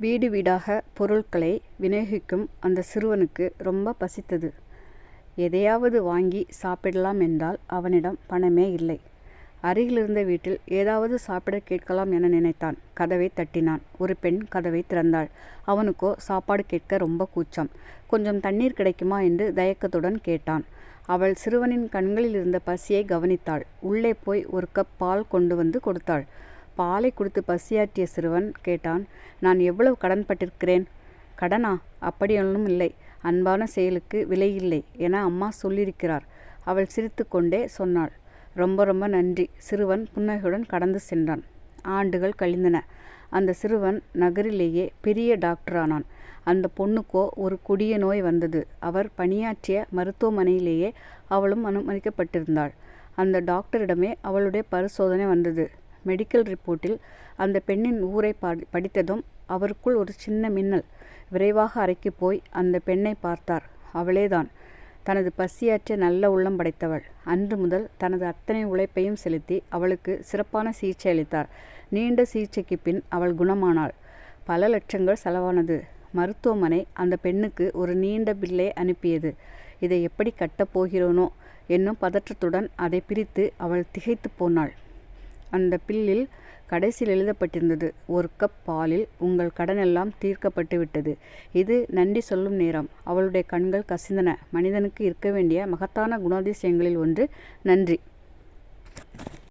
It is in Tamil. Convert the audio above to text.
வீடு வீடாக பொருட்களை விநியோகிக்கும் அந்த சிறுவனுக்கு ரொம்ப பசித்தது. எதையாவது வாங்கி சாப்பிடலாம் என்றால் அவனிடம் பணமே இல்லை. அருகிலிருந்த வீட்டில் ஏதாவது சாப்பிட கேட்கலாம் என நினைத்தான். கதவை தட்டினான். ஒரு பெண் கதவை திறந்தாள். அவனுக்கோ சாப்பாடு கேட்க ரொம்ப கூச்சம். கொஞ்சம் தண்ணீர் கிடைக்குமா என்று தயக்கத்துடன் கேட்டான். அவள் சிறுவனின் கண்களில் இருந்த பசியை கவனித்தாள். உள்ளே போய் ஒரு கப் பால் கொண்டு வந்து கொடுத்தாள். பாலை கொடுத்து பசியாற்றிய சிறுவன் கேட்டான் நான் எவ்வளவு கடன்பட்டிருக்கிறேன்? கடனா? அப்படியொன்னுமில்லை. அன்பான செயலுக்கு விலையில்லை என அம்மா சொல்லியிருக்கிறார். அவள் சிரித்து கொண்டே சொன்னாள். ரொம்ப ரொம்ப நன்றி. சிறுவன் புன்னகையுடன் கடந்து சென்றான். ஆண்டுகள் கழிந்தன. அந்த சிறுவன் நகரிலேயே பெரிய டாக்டரானான். அந்த பொண்ணுக்கோ ஒரு கொடிய நோய் வந்தது. அவர் பணியாற்றிய மருத்துவமனையிலேயே அவளும் அனுமதிக்கப்பட்டிருந்தாள். அந்த டாக்டரிடமே அவளுடைய பரிசோதனை வந்தது. மெடிக்கல் ரிப்போர்ட்டில் அந்தப் பெண்ணின் ஊரைப் படித்ததும் அவருக்குள் ஒரு சின்ன மின்னல். விரைவாக அறைக்குப் போய் அந்த பெண்ணை பார்த்தார். அவளேதான். தனது பசியாற்ற நல்ல உள்ளம் படைத்தவள். அன்று முதல் தனது அத்தனை உழைப்பையும் செலுத்தி அவளுக்கு சிறப்பான சிகிச்சை அளித்தார். நீண்ட சிகிச்சைக்குப் பின் அவள் குணமானாள். பல லட்சங்கள் செலவானது. மருத்துவமனை அந்தப் பெண்ணுக்கு ஒரு நீண்ட பில்லை அனுப்பியது. இதை எப்படி கட்டப்போகிறோனோ என்னும் பதற்றத்துடன் அதைப் பிரித்து அவள் திகைத்துப் போனாள். அந்த பில்லில் கடைசியில் எழுதப்பட்டிருந்தது ஒரு கப் பாலில் உங்கள் கடனெல்லாம் தீர்க்கப்பட்டுவிட்டது. இது நன்றி சொல்லும் நேரம். அவளுடைய கண்கள் கசிந்தன. மனிதனுக்கு இருக்க வேண்டிய மகத்தான குணாதிசயங்களில் ஒன்று நன்றி.